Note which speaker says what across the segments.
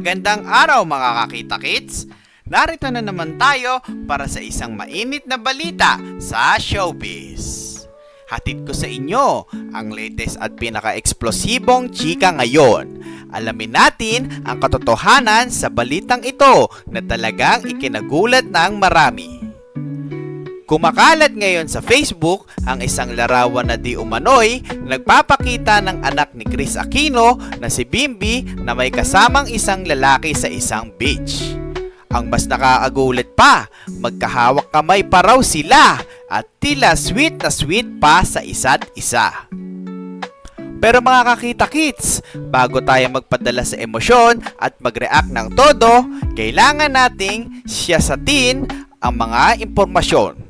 Speaker 1: Gandang araw mga kakita kits! Narito na naman tayo para sa isang mainit na balita sa showbiz. Hatid ko sa inyo ang latest at pinaka-eksplosibong chika ngayon. Alamin natin ang katotohanan sa balitang ito na talagang ikinagulat ng marami. Kumakalat ngayon sa Facebook ang isang larawan na di umano'y nagpapakita ng anak ni Chris Aquino na si Bimbi na may kasamang isang lalaki sa isang beach. Ang mas nakaagulat pa, magkahawak kamay pa raw sila at tila sweet na sweet pa sa isa't isa. Pero mga kakita kits, bago tayo magpadala sa emosyon at mag-react ng todo, kailangan nating siyasatin ang mga impormasyon.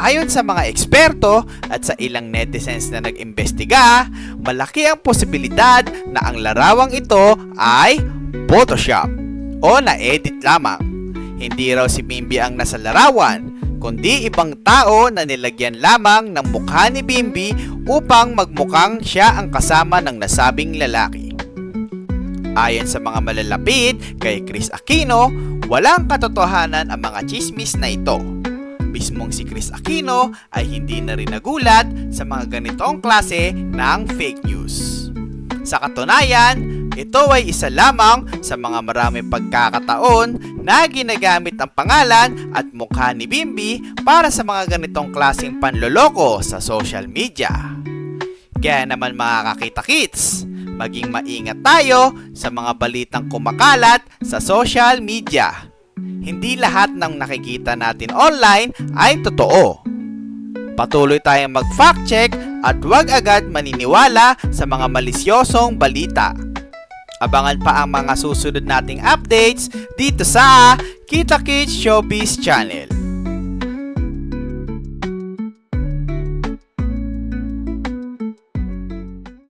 Speaker 1: Ayon sa mga eksperto at sa ilang netizens na nag-imbestiga, malaki ang posibilidad na ang larawang ito ay Photoshop o na-edit lamang. Hindi raw si Bimbi ang nasa larawan, kundi ibang tao na nilagyan lamang ng mukha ni Bimbi upang magmukhang siya ang kasama ng nasabing lalaki. Ayon sa mga malalapit kay Chris Aquino, walang katotohanan ang mga chismis na ito. Mismong si Chris Aquino ay hindi na rin nagulat sa mga ganitong klase ng fake news. Sa katunayan, ito ay isa lamang sa mga maraming pagkakataon na ginagamit ang pangalan at mukha ni Bimbi para sa mga ganitong klaseng panloloko sa social media. Kaya naman mga kakita kits, maging maingat tayo sa mga balitang kumakalat sa social media. Hindi lahat ng nakikita natin online ay totoo. Patuloy tayong mag-fact check at huwag agad maniniwala sa mga malisyosong balita. Abangan pa ang mga susunod nating updates dito sa Kita Kids Showbiz Channel.